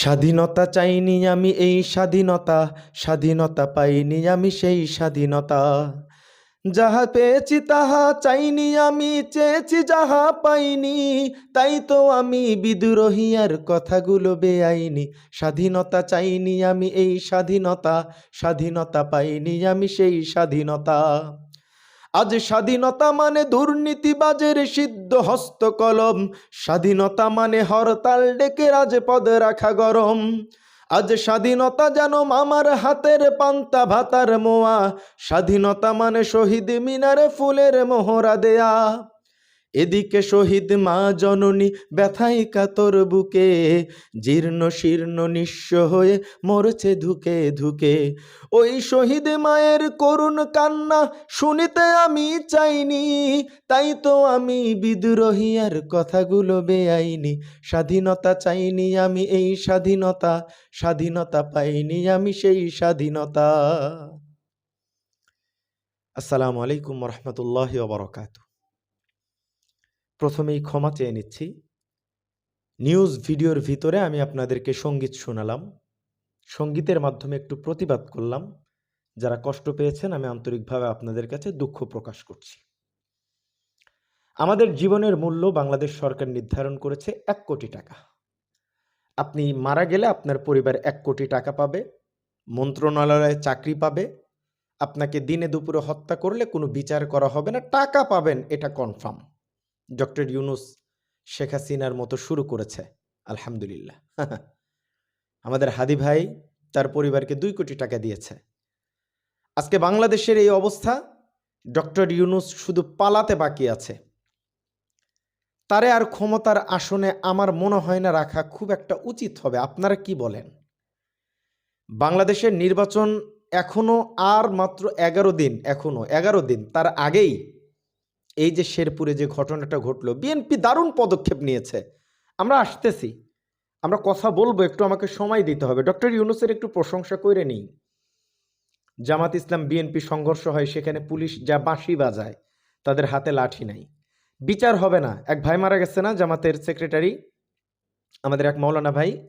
স্বাধীনতা চাইনি আমি এই স্বাধীনতা স্বাধীনতা পাইনি আমি সেই স্বাধীনতা। যাহা পেয়েছি তাহা চাইনি আমি, চেয়েছি যাহা পাইনি, তাই তো আমি বিদ্রোহী আর কথাগুলো বেআইনি। স্বাধীনতা চাইনি আমি এই স্বাধীনতা স্বাধীনতা পাইনি আমি সেই স্বাধীনতা। আজ স্বাধীনতা মানে দুর্নীতিবাজের সিদ্ধ হস্তকলম। স্বাধীনতা মানে হরতাল ডেকে রাজপদ রাখা গরম। আজ স্বাধীনতা যেন মামার হাতের পান্তা ভাতার মোয়া। স্বাধীনতা মানে শহীদ মিনারে ফুলের মোহরা দেয়া। এদিকে শহীদ মা জননী ব্যথাই কাতর বুকে, জীর্ণ শীর্ণ নিঃস্ব হয়ে মরছে ধুকে ধুকে। ওই শহীদ মায়ের করুণ কান্না শুনিতে আমি চাইনি, তাই তো আমি বিদ্রোহী আর কথাগুলো বেআইনি। স্বাধীনতা চাইনি আমি এই স্বাধীনতা স্বাধীনতা পাইনি আমি সেই স্বাধীনতা। আসসালামু আলাইকুম রহমতুল্লাহ বরকাত প্রথমেই ক্ষমা চেয়ে নিচ্ছি। নিউজ ভিডিওর ভিতরে আমি আপনাদেরকে সংগীত শোনালাম। সঙ্গীতের মাধ্যমে একটু প্রতিবাদ করলাম। যারা কষ্ট পেয়েছেন, আমি আন্তরিকভাবে আপনাদের কাছে দুঃখ প্রকাশ করছি। আমাদের জীবনের মূল্য বাংলাদেশ সরকার নির্ধারণ করেছে এক কোটি টাকা। আপনি মারা গেলে আপনার পরিবার এক কোটি টাকা পাবে, মন্ত্রণালয়ে চাকরি পাবে, আপনাকে দিনে দুপুরে হত্যা করলে কোনো বিচার করা হবে না, টাকা পাবেন, এটা কনফার্ম। ডক্টর ইউনুস শেখ হাসিনার মতো শুরু করেছে, আলহামদুলিল্লাহ। আমাদের হাদি ভাই তার পরিবারকে দুই কোটি টাকা দিয়েছে। আজকে বাংলাদেশের এই অবস্থা, ডক্টর ইউনুস শুধু পালাতে বাকি আছে। তারে আর ক্ষমতার আসনে আমার মনে হয় না রাখা খুব একটা উচিত হবে। আপনারা কি বলেন? বাংলাদেশের নির্বাচন এখনও আর মাত্র এগারো দিন, এখনও এগারো দিন। তার আগেই এই যে শেরপুরে যে ঘটনাটা ঘটলো, বিএনপি দারুণ পদক্ষেপ নিয়েছে। আমরা আসতেছি। আমরা কথা বলব, একটু আমাকে সময় দিতে হবে। ডক্টর ইউনুসের একটু প্রশংসা করে নিই। জামাত ইসলাম বিএনপি সংঘর্ষ হয়, সেখানে পুলিশ যা বাঁশি বাজায়, তাদের হাতে লাঠি নাই। বিচার হবে না। এক ভাই মারা গেছে না, জামাতের সেক্রেটারি, আমাদের এক মৌলানা ভাই।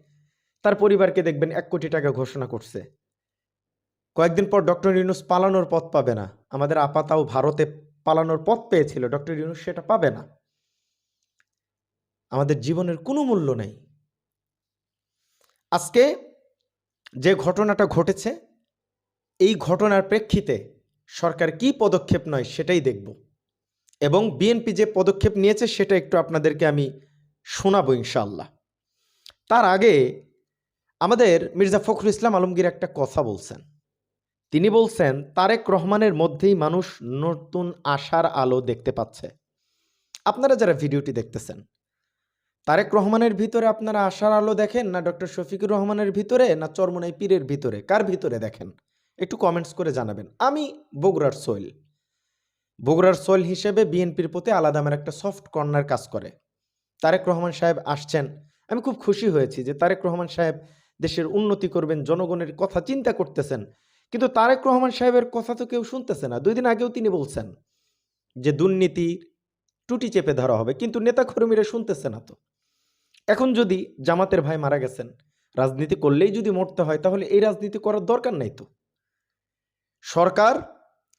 তার পরিবারকে দেখবেন এক কোটি টাকা ঘোষণা করছে। কয়েকদিন পর ডক্টর ইউনুস পালানোর পথ পাবে না। আমাদের আপাতাও ভারতে পালানোর পথ পেয়েছিল, ডক্টর ইউনুস সেটা পাবে না। আমাদের জীবনের কোনো মূল্য নেই। আজকে যে ঘটনাটা ঘটেছে, এই ঘটনার প্রেক্ষিতে সরকার কি পদক্ষেপ নয় সেটাই দেখব। এবং বিএনপি যে পদক্ষেপ নিয়েছে সেটা একটু আপনাদেরকে আমি শোনাবো ইনশাআল্লাহ। তার আগে আমাদের মির্জা ফখরুল ইসলাম আলমগীর একটা কথা বলছেন। তিনি বলছেন, তারেক রহমানের মধ্যেই মানুষ নতুন আশার আলো দেখতে পাচ্ছে। আপনারা যারা ভিডিওটি দেখতেছেন, তারেক রহমানের ভিতরে আপনারা আশার আলো দেখেন না ডক্টর শফিকুর রহমানের ভিতরে না চরমনাই পীরের ভিতরে? কার ভিতরে দেখেন? একটু কমেন্টস করে জানাবেন। আমি বগুড়ার সোয়েল বগুড়ার সোয়েল হিসেবে বিএনপির প্রতি আলাদা আমার একটা সফট কর্নার কাজ করে। তারেক রহমান সাহেব আসছেন। আমি খুব খুশি হয়েছি যে তারেক রহমান সাহেব দেশের উন্নতি করবেন, জনগণের কথা চিন্তা করতেছেন। কিন্তু তারেক রহমান সাহেবের কথা তো কেউ শুনতেছে না। দুই দিন আগেও তিনি বলছেন যে দুর্নীতি টুটি চেপে ধরা হবে, কিন্তু নেতাকর্মীরা শুনতেছে না তো। এখন যদি জামাতের ভাই মারা গেছেন, রাজনীতি করলেই যদি মরতে হয়, তাহলে এই রাজনীতি করার দরকার নাই তো। সরকার,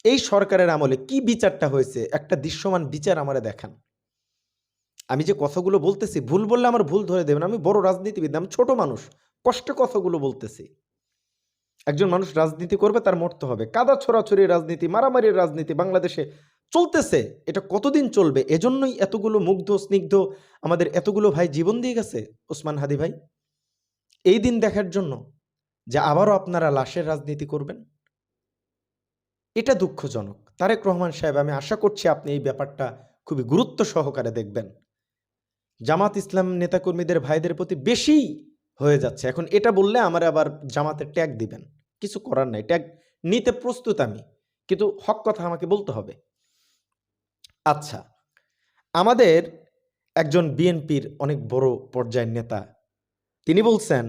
এই সরকারের আমলে কি বিচারটা হয়েছে, একটা দৃশ্যমান বিচার আমারে দেখান। আমি যে কথাগুলো বলতেছি, ভুল বললে আমার ভুল ধরে দেবেন। আমি বড় রাজনীতিবিদ, আমি ছোট মানুষ, কষ্টে কথাগুলো বলতেছি। একজন মানুষ রাজনীতি করবে, তার মরতে হবে। কাদা ছড়াছড়ি রাজনীতি, মারামারির রাজনীতি বাংলাদেশে চলতেছে। এটা কতদিন চলবে? এজন্যই এতগুলো মুগ্ধ, স্নিগ্ধ, আমাদের এতগুলো ভাই জীবন দিয়ে গেছে, ওসমান হাদি ভাই। এই দিন দেখার জন্য যে আবারও আপনারা লাশের রাজনীতি করবেন, এটা দুঃখজনক। তারেক রহমান সাহেব, আমি আশা করছি আপনি এই ব্যাপারটা খুবই গুরুত্ব সহকারে দেখবেন। জামাত ইসলাম নেতাকর্মীদের ভাইদের প্রতি বেশি হয়ে যাচ্ছে। এখন এটা বললে আমার আবার জামাতে ট্যাগ দিবেন। কিছু করার নাই। ট্যাগ নিতে প্রস্তুত আমি, কিন্তু হক কথা আমাকে বলতে হবে। আচ্ছা আমাদের একজন বিএনপির অনেক বড় পর্যায়ের নেতা, তিনি বলছেন,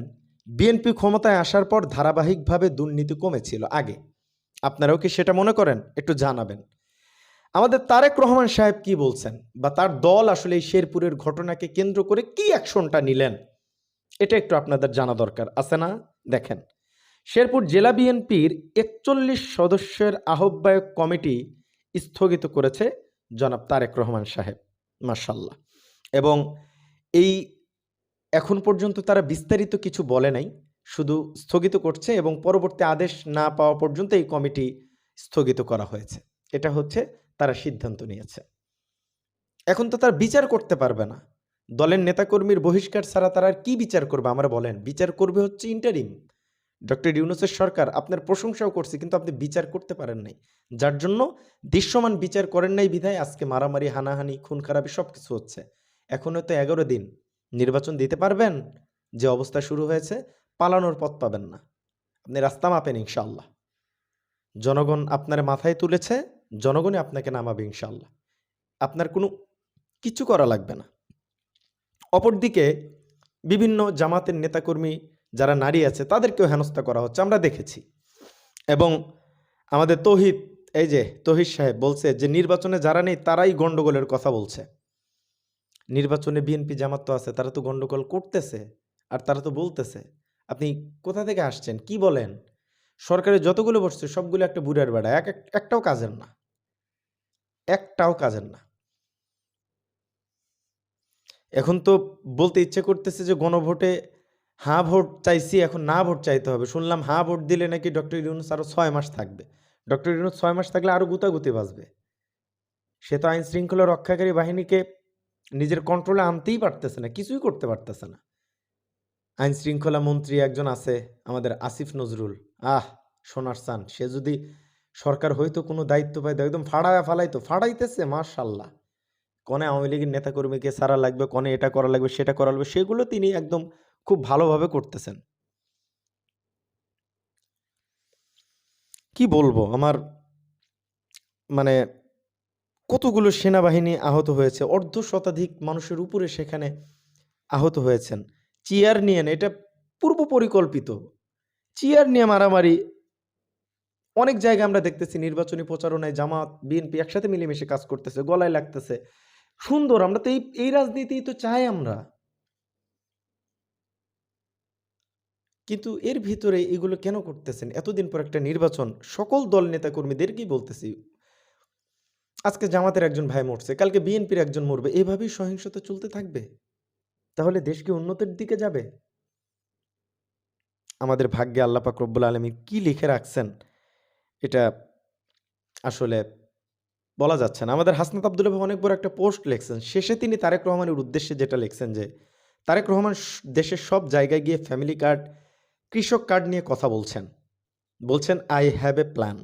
বিএনপি ক্ষমতায় আসার পর ধারাবাহিকভাবে দুর্নীতি কমেছিল আগে। আপনারাও কি সেটা মনে করেন? একটু জানাবেন। আমাদের তারেক রহমান সাহেব কি বলছেন? বা তার দল আসলে এই শেরপুরের ঘটনাকে কেন্দ্র করে কি অ্যাকশনটা নিলেন? এটা একটু আপনাদের জানা দরকার, আছে না? দেখেন। শেরপুর জেলা বিএনপির একচল্লিশ সদস্যের আহ্বায়ক কমিটি স্থগিত করেছে জনাব তারেক রহমান সাহেব মার্শাল্লাহ এবং এই এখন পর্যন্ত তারা বিস্তারিত কিছু বলে নাই, শুধু স্থগিত করছে এবং পরবর্তী আদেশ না পাওয়া পর্যন্ত এই কমিটি স্থগিত করা হয়েছে। এটা হচ্ছে তারা সিদ্ধান্ত নিয়েছে। এখন তো তার বিচার করতে পারবে না। দলের নেতাকর্মীর বহিষ্কার ছাড়া তারা আর কি বিচার করবে? আমরা বলেন, বিচার করবে হচ্ছে ইন্টারিম ডক্টর ইউনুসের সরকার আপনার প্রশংসাও করছে, কিন্তু আপনি বিচার করতে পারেন নাই। যার জন্য দৃশ্যমান বিচার করেন নাই বিধায় আজকে মারামারি, হানাহানি, খুন খারাপি সব কিছু হচ্ছে। এখনও তো এগারো দিন। নির্বাচন দিতে পারবেন? যে অবস্থা শুরু হয়েছে, পালানোর পথ পাবেন না। আপনি রাস্তা মাপেন ইনশাল্লাহ জনগণ আপনার মাথায় তুলেছে, জনগণই আপনাকে নামাবে ইনশাল্লাহ আপনার কোনো কিছু করা লাগবে না। অপরদিকে বিভিন্ন জামাতের নেতাকর্মী যারা নারী আছে, তাদেরকেও হেনস্থা করা হচ্ছে। আমরা দেখেছি। এবং আমাদের তহিদ, এই যে তহিদ সাহেব বলছে যে, নির্বাচনে যারা নেই, তারাই গন্ডগোলের কথা বলছে। নির্বাচনে বিএনপি জামাত তো আছে, তারা তো গন্ডগোল করতেছে, আর তারা তো বলতেছে। আপনি কোথা থেকে আসছেন? কি বলেন? সরকারের যতগুলো বসছে, সবগুলো একটা বুড়ার বেড়া। এক- একটাও কাজের না। একটাও কাজের না। এখন তো বলতে ইচ্ছে করতেছে যে, গণভোটে হাঁ ভোট চাইছি, এখন না ভোট চাইতে হবে। শুনলাম হাঁ ভোট দিলে নাকি ডক্টর ইউনুস আরও ছয় মাস থাকবে। ডক্টর ইউনুস ছয় মাস থাকলে আরও গুতাগুতি বাঁচবে সে তো আইন শৃঙ্খলা রক্ষাকারী বাহিনীকে নিজের কন্ট্রোলে আনতেই পারতেছে না, কিছুই করতে পারতেছে না। আইন শৃঙ্খলা মন্ত্রী একজন আছে, আমাদের আসিফ নজরুল। আহ, সোনার সান সে যদি সরকার হয়তো কোনো দায়িত্ব পাইতো একদম ফাড়ায় ফালাইতো, ফাড়াইতেছে মার্শাল্লাহ কনে আওয়ামী লীগের নেতাকর্মীকে সারা লাগবে, কনে এটা করা লাগবে, সেটা করা লাগবে, সেগুলো তিনি একদম খুব ভালোভাবে করতেছেন। কি বলব? আমার মানে কতগুলো সেনাবাহিনী আহত হয়েছে, অর্ধ শতাধিক মানুষের উপরে সেখানে আহত হয়েছেন। চেয়ার নিয়ে এটা পূর্ব পরিকল্পিত। চেয়ার নিয়ে মারামারি অনেক জায়গায় আমরা দেখতেছি, নির্বাচনী প্রচারণায় জামাত, বিএনপি একসাথে মিলেমিশে কাজ করতেছে, গলায় লাগতেছে। সুন্দর, আমরা তো এই এই রাজনীতি তো চাই আমরা। কিন্তু এর ভিতরে এগুলো কেন করতেছেন? এতদিন পর একটা নির্বাচন, সকল দল নেতা কর্মীদেরকেই বলতেছি, আজকে জামাতের একজন ভাই মরছে, কালকে বিএনপির একজন মরবে, এভাবেই সহিংসতা চলতে থাকবে? তাহলে দেশ কি উন্নতির দিকে যাবে? আমাদের ভাগ্যে আল্লাহ রব্বুল আলমী কি লিখে রাখছেন, এটা আসলে বলা যাচ্ছে না। আমাদের হাসনাত আবদুল্লাহ অনেক বড় একটা পোস্ট লিখছেন, শেষে তিনি তারেক রহমানের উদ্দেশ্যে যেটা লিখছেন যে, তারেক রহমান দেশের সব জায়গায় গিয়ে ফ্যামিলি কার্ড কৃষক কার্ড নিয়ে কথা বলছেন। বলছেন আই হ্যাভ এ প্ল্যান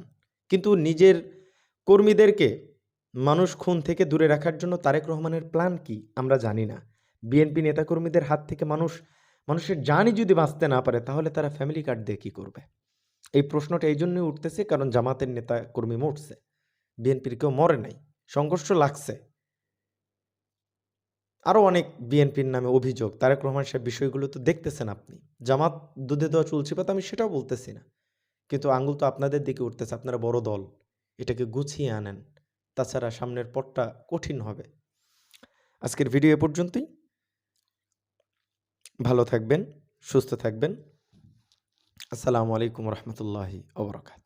কিন্তু নিজের কর্মীদেরকে মানুষ খুন থেকে দূরে রাখার জন্য তারেক রহমানের প্ল্যান কি, আমরা জানি না। বিএনপি নেতাকর্মীদের হাত থেকে মানুষ, মানুষের জানই যদি বাঁচতে না পারে, তাহলে তারা ফ্যামিলি কার্ড দিয়ে কী করবে? এই প্রশ্নটা এই জন্যই উঠতেছে, কারণ জামাতের নেতা কর্মী মরছে বিএনপির কেউ মরে নাই, সংঘর্ষ লাগছে। আরও অনেক বিএনপির নামে অভিযোগ, তারেক রহমান সাহেব বিষয়গুলো তো দেখতেছেন আপনি। জামাত দুধে দেওয়া চলছে পাতা আমি সেটাও বলতেছি না। কিন্তু আঙ্গুল তো আপনাদের দিকে উঠতেছে, আপনারা বড় দল, এটাকে গুছিয়ে আনেন। তাছাড়া সামনের পথটা কঠিন হবে। আজকের ভিডিও এ পর্যন্তই। ভালো থাকবেন, সুস্থ থাকবেন। আসসালামু আলাইকুম রহমতুল্লাহি ওবরাকাত